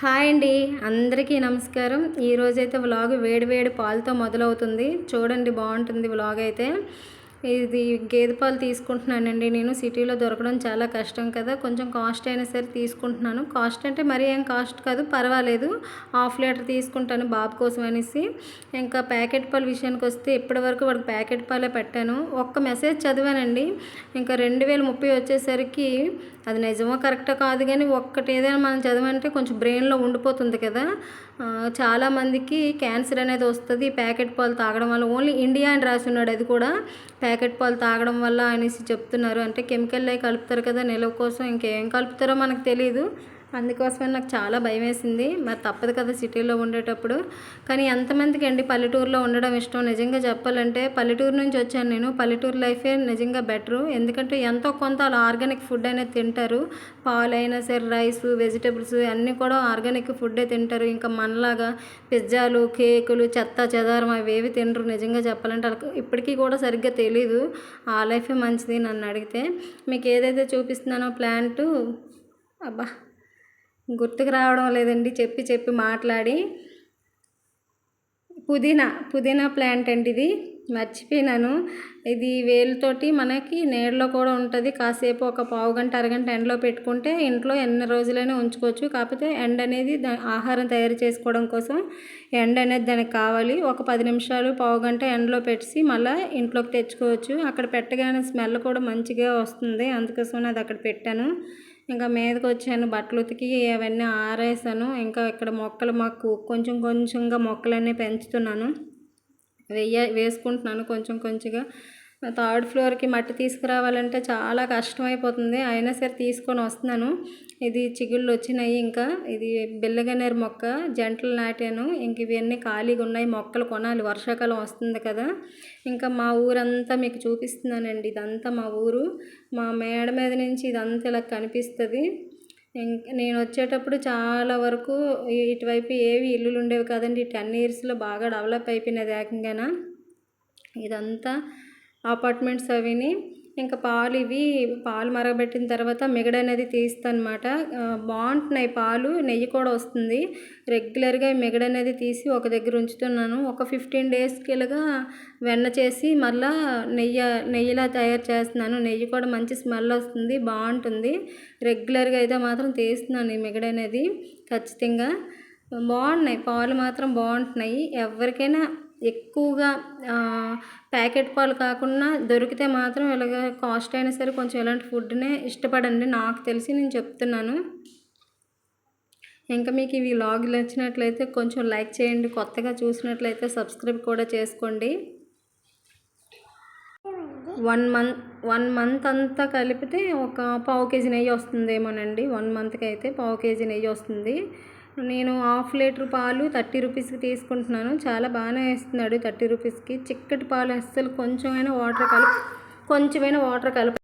Hi అండి అందరికీ నమస్కారం. ఈరోజైతే వ్లాగ్ వేడివేడి పాలతో మొదలవుతుంది. చూడండి బాగుంటుంది వ్లాగ్ అయితే. ఇది గేదె పాలు తీసుకుంటున్నానండి నేను. సిటీలో దొరకడం చాలా కష్టం కదా. కొంచెం కాస్ట్ అయినా సరే తీసుకుంటున్నాను. కాస్ట్ అంటే మరీ ఏం కాస్ట్ కాదు పర్వాలేదు. హాఫ్ లీటర్ తీసుకుంటాను బాబు కోసం అనేసి. ఇంకా ప్యాకెట్ పాలు విషయానికి వస్తే ఇప్పటివరకు వాడికి ప్యాకెట్ పాలే పెట్టాను. ఒక్క మెసేజ్ చదివానండి. ఇంకా రెండు వేల ముప్పై వచ్చేసరికి అది నిజమో కరెక్టో కాదు కానీ ఒక్కటి ఏదైనా మనం చదవంటే కొంచెం బ్రెయిన్లో ఉండిపోతుంది కదా. చాలామందికి క్యాన్సర్ అనేది వస్తుంది ఈ ప్యాకెట్ పాలు తాగడం వల్ల. ఓన్లీ ఇండియా అని రాసి ఉన్నాడు అది కూడా. ప్యాకెట్ పాలు తాగడం వల్ల అనేసి చెప్తున్నారు. అంటే కెమికల్ అవి కలుపుతారు కదా నిలవ కోసం ఇంకేం కలుపుతారో మనకు తెలియదు అందుకోసమే నాకు చాలా భయం వేసింది మరి తప్పదు కదా సిటీలో ఉండేటప్పుడు. కానీ ఎంతమందికి అండి పల్లెటూరులో ఉండడం ఇష్టం? నిజంగా చెప్పాలంటే పల్లెటూరు నుంచి వచ్చాను నేను. పల్లెటూరు లైఫే నిజంగా బెటరు. ఎందుకంటే ఎంతో కొంత అలా ఆర్గానిక్ ఫుడ్ అనేది తింటారు. పాలైనా సరే రైస్ వెజిటబుల్స్ అన్నీ కూడా ఆర్గానిక్ ఫుడ్డే తింటారు. ఇంకా మనలాగా పిజ్జాలు కేకులు చెత్త చెదారం అవి ఏవి తినరు నిజంగా చెప్పాలంటే. వాళ్ళకి ఇప్పటికీ కూడా సరిగ్గా తెలీదు. ఆ లైఫే మంచిది నన్ను అడిగితే. మీకు ఏదైతే చూపిస్తున్నానో ప్లాంట్ అబ్బా! గుర్తుకు రావడం లేదండి. చెప్పి చెప్పి మాట్లాడి పుదీనా పుదీనా ప్లాంట్ అండి ఇది. మర్చిపోయినాను. ఇది వేలుతోటి మనకి నీడలో కూడా ఉంటుంది. కాసేపు ఒక పావు గంట అరగంట ఎండలో పెట్టుకుంటే ఇంట్లో ఎన్ని రోజులైనా ఉంచుకోవచ్చు. కాకపోతే ఎండ అనేది ఆహారం తయారు చేసుకోవడం కోసం ఎండ అనేది దానికి కావాలి. ఒక పది నిమిషాలు పావు గంట ఎండలో పెట్టి మళ్ళీ ఇంట్లోకి తెచ్చుకోవచ్చు. అక్కడ పెట్టగానే స్మెల్ కూడా మంచిగా వస్తుంది. అందుకోసం అది అక్కడ పెట్టాను. ఇంకా మీదకి వచ్చాను బట్టలు ఉతికి అవన్నీ ఆరేసాను. ఇంకా ఇక్కడ మొక్కలు మాకు కొంచెం కొంచెంగా మొక్కలన్నీ పెంచుతున్నాను. వెయ్య వేసుకుంటున్నాను కొంచెం కొంచెంగా. థర్డ్ ఫ్లోర్కి మట్టి తీసుకురావాలంటే చాలా కష్టమైపోతుంది. అయినా సరే తీసుకొని వస్తున్నాను. ఇది చిగుళ్ళు వచ్చినాయి ఇంకా. ఇది బిల్లగనేరు మొక్క జంటలు నాటాను. ఇంక ఇవన్నీ ఖాళీగా ఉన్నాయి. మొక్కలు కొనాలి. వర్షాకాలం వస్తుంది కదా. ఇంకా మా ఊరంతా మీకు చూపిస్తున్నానండి. ఇదంతా మా ఊరు. మా మేడ మీద నుంచి ఇదంతా ఇలా కనిపిస్తుంది. ఇంక నేను వచ్చేటప్పుడు చాలా వరకు ఇటువైపు ఏవి ఇల్లులు ఉండేవి కదండి. టెన్ ఇయర్స్లో బాగా డెవలప్ అయిపోయినది ఏకంగాన. ఇదంతా అపార్ట్మెంట్స్ అవిని ఇంకా పాలు ఇవి పాలు మరగబెట్టిన తర్వాత మిగడ అనేది తీస్తానమాట బాగుంటున్నాయి పాలు నెయ్యి కూడా వస్తుంది. రెగ్యులర్గా మిగడనేది మిగడ అనేది తీసి ఒక దగ్గర ఉంచుతున్నాను. ఒక ఫిఫ్టీన్ డేస్కి ఇలాగా వెన్న చేసి మళ్ళా నెయ్యి నెయ్యిలా తయారు చేస్తున్నాను. నెయ్యి కూడా మంచి స్మెల్ వస్తుంది బాగుంటుంది. రెగ్యులర్గా అయితే మాత్రం తీస్తున్నాను ఈ మిగడ అనేది ఖచ్చితంగా. బాగున్నాయి పాలు మాత్రం బాగుంటున్నాయి. ఎవరికైనా ఎక్కువగా ప్యాకెట్ పాలు కాకుండా దొరికితే మాత్రం ఇలాగ కాస్ట్ అయినా సరే కొంచెం ఇలాంటి ఫుడ్నే ఇష్టపడండి. నాకు తెలిసి నేను చెప్తున్నాను. ఇంకా మీకు ఇవి లాగులు వచ్చినట్లయితే కొంచెం లైక్ చేయండి. కొత్తగా చూసినట్లయితే సబ్స్క్రైబ్ కూడా చేసుకోండి. వన్ మంత్ వన్ మంత్ అంతా కలిపితే ఒక పావు కేజీ నెయ్యి వస్తుందేమోనండి. వన్ మంత్కి అయితే పావు కేజీ నెయ్యి వస్తుంది. నేను హాఫ్ లీటర్ పాలు థర్టీ రూపీస్కి తీసుకుంటున్నాను. చాలా బాగానే వేస్తున్నాడు థర్టీ రూపీస్కి. చిక్కటి పాలు అస్సలు కొంచెమైనా వాటర్ కలుపు కొంచెమైనా వాటర్ కలుపు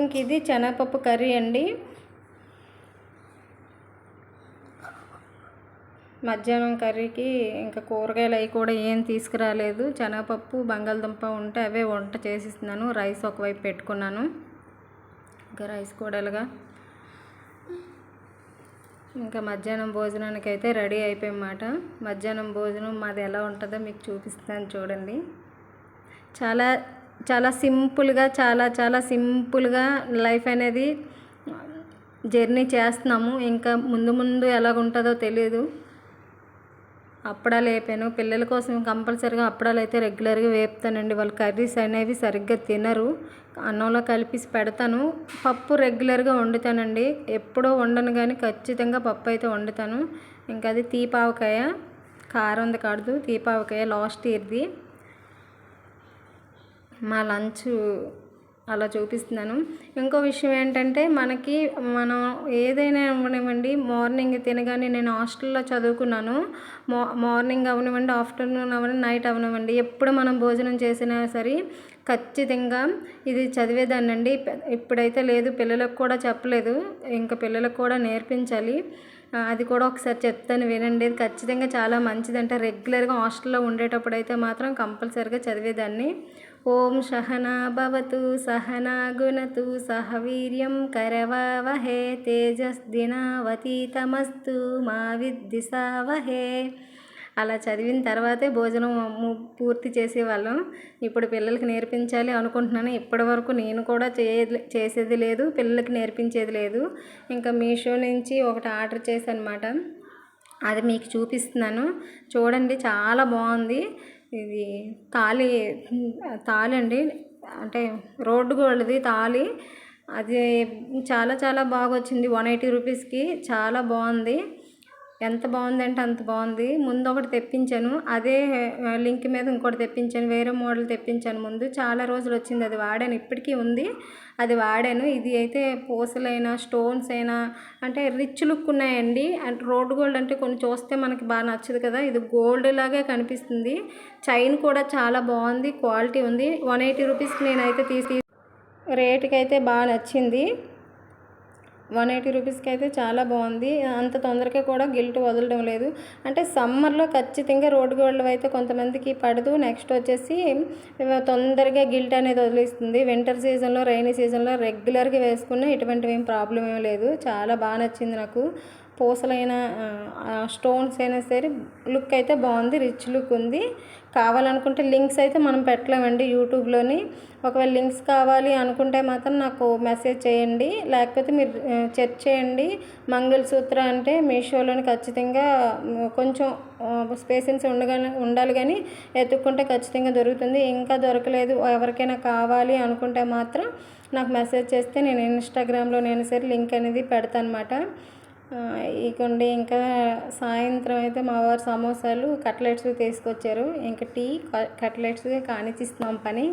ఇంక ఇది శనగపప్పు కర్రీ అండి. మధ్యాహ్నం కర్రీకి ఇంకా కూరగాయలు అవి కూడా ఏం తీసుకురాలేదు. శనగపప్పు బంగాళదుంప ఉంటే అవే వంట చేసిస్తున్నాను. రైస్ ఒకవైపు పెట్టుకున్నాను. ఇంకా రైస్ కూడా ఇలాగా ఇంకా మధ్యాహ్నం భోజనానికి అయితే రెడీ అయిపోయామాట మధ్యాహ్నం భోజనం మాది ఎలా ఉంటుందో మీకు చూపిస్తాను చూడండి. చాలా చాలా సింపుల్గా చాలా చాలా సింపుల్గా లైఫ్ అనేది జర్నీ చేస్తున్నాము. ఇంకా ముందు ముందు ఎలాగుంటుందో తెలియదు అప్పడాలు వేపాను పిల్లల కోసం కంపల్సరీగా అప్పడాలు అయితే రెగ్యులర్గా వేపుతానండి. వాళ్ళు కర్రీస్ అనేవి సరిగ్గా తినరు. అన్నంలో కలిపేసి పెడతాను. పప్పు రెగ్యులర్గా వండుతానండి. ఎప్పుడో వండను కానీ ఖచ్చితంగా పప్పు అయితే వండుతాను. ఇంకా అది తీపావకాయ. కారం కాదు. తీపావకాయ లాస్ట్ ఇయర్ది. మా లంచ్ అలా చూపిస్తున్నాను. ఇంకో విషయం ఏంటంటే మనకి మనం ఏదైనా అవనివ్వండి మార్నింగ్ తినగానే నేను హాస్టల్లో చదువుకున్నాను. మా మార్నింగ్ అవనివ్వండి ఆఫ్టర్నూన్ అవనివ్వండి నైట్ అవనివ్వండి ఎప్పుడు మనం భోజనం చేసినా సరే ఖచ్చితంగా ఇది చదివేదాన్నండి. ఇప్పుడైతే లేదు పిల్లలకు కూడా చెప్పలేదు. ఇంకా పిల్లలకు కూడా నేర్పించాలి. అది కూడా ఒకసారి చెప్తాను వినండి. అది ఖచ్చితంగా చాలా మంచిదంట. రెగ్యులర్గా హాస్టల్లో ఉండేటప్పుడు అయితే మాత్రం కంపల్సరీగా చదివేదాన్ని. ఓం సహనా భవతు సహనా గుణతు సహ వీర్యం కరవావహే తేజస్దినావతీతమస్తు మా విద్దిశావహే అలా చదివిన తర్వాతే భోజనం పూర్తి చేసేవాళ్ళం. ఇప్పుడు పిల్లలకి నేర్పించాలి అనుకుంటున్నాను. ఇప్పటి వరకు నేను కూడా చే చేసేది లేదు. పిల్లలకి నేర్పించేది లేదు. ఇంకా మీషో నుంచి ఒకటి ఆర్డర్ చేశాను అనమాట అది మీకు చూపిస్తున్నాను. చూడండి చాలా బాగుంది. ఇది తాళి తాళి అండి. అంటే రోడ్డు గోల్డ్ది తాళి. అది చాలా చాలా బాగా వచ్చింది. వన్ ఎయిటీ రూపీస్కి. చాలా బాగుంది. ఎంత బాగుందంటే అంత బాగుంది. ముందు ఒకటి తెప్పించాను. అదే లింక్ మీద ఇంకోటి తెప్పించాను. వేరే మోడల్ తెప్పించాను ముందు. చాలా రోజులు వచ్చింది. అది వాడాను. ఇప్పటికీ ఉంది. అది వాడాను. ఇది అయితే పూసలైనా స్టోన్స్ అయినా అంటే రిచ్ లుక్ ఉన్నాయండి. అంటే రోడ్ గోల్డ్ అంటే కొన్ని చూస్తే మనకి బాగా నచ్చదు కదా. ఇది గోల్డ్ లాగే కనిపిస్తుంది. చైన్ కూడా చాలా బాగుంది. క్వాలిటీ ఉంది. వన్ ఎయిటీ రూపీస్కి నేనైతే తీసి రేటుకి అయితే బాగా నచ్చింది. వన్ ఎయిటీ రూపీస్కి అయితే చాలా బాగుంది. అంత తొందరగా కూడా గిల్ట్ వదలడం లేదు. అంటే సమ్మర్లో ఖచ్చితంగా రోడ్డు గోల్డ్ అయితే కొంతమందికి పడదు. నెక్స్ట్ వచ్చేసి తొందరగా గిల్ట్ అనేది వదిలిస్తుంది. వింటర్ సీజన్లో రైనీ సీజన్లో రెగ్యులర్గా వేసుకున్న ఇటువంటివి ఏం ప్రాబ్లం ఏం లేదు. చాలా బాగా నచ్చింది నాకు. పూసలైన స్టోన్స్ అయినా సరే లుక్ అయితే బాగుంది రిచ్ లుక్ ఉంది. కావాలనుకుంటే లింక్స్ అయితే మనం పెట్టలేమండి యూట్యూబ్లోని. ఒకవేళ లింక్స్ కావాలి అనుకుంటే మాత్రం నాకు మెసేజ్ చేయండి లేకపోతే మీరు చెక్ చేయండి. మంగళసూత్ర అంటే మీషోలోని ఖచ్చితంగా కొంచెం స్పేసెన్స్ ఉండగా ఉండాలి కానీ ఎత్తుక్కుంటే ఖచ్చితంగా దొరుకుతుంది. ఇంకా దొరకలేదు ఎవరికైనా కావాలి అనుకుంటే మాత్రం నాకు మెసేజ్ చేస్తే నేను ఇన్స్టాగ్రామ్లో నేను సరే లింక్ అనేది పెడతాను అనమాట ఇకండి ఇంకా సాయంత్రం అయితే మా వారు సమోసాలు కట్లెట్స్ తీసుకొచ్చారు. ఇంకా టీ కట్లెట్స్ కానిచ్చిస్తున్నాం పని.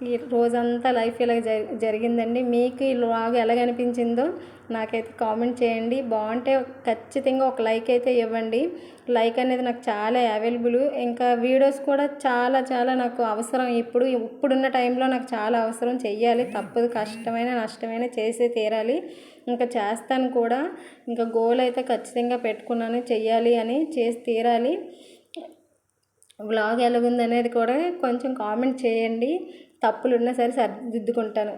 ఈ రోజంతా లైఫ్ ఇలా జరి జరిగిందండి? మీకు ఈ లాగ్ ఎలాగ అనిపించిందో నాకైతే కామెంట్ చేయండి. బాగుంటే ఖచ్చితంగా ఒక లైక్ అయితే ఇవ్వండి. లైక్ అనేది నాకు చాలా అవైలబుల్. ఇంకా వీడియోస్ కూడా చాలా చాలా నాకు అవసరం. ఇప్పుడు ఇప్పుడున్న టైంలో నాకు చాలా అవసరం. చెయ్యాలి. తప్పదు. కష్టమైన నష్టమైన చేసే తీరాలి. ఇంకా చేస్తాను కూడా. ఇంకా గోల్ అయితే ఖచ్చితంగా పెట్టుకున్నాను. చెయ్యాలి అని చేసి తీరాలి. వ్లాగ్ ఎలాగుంది అనేది కూడా కొంచెం కామెంట్ చేయండి. తప్పులు ఉన్నా సరే సరిదిద్దుకుంటాను.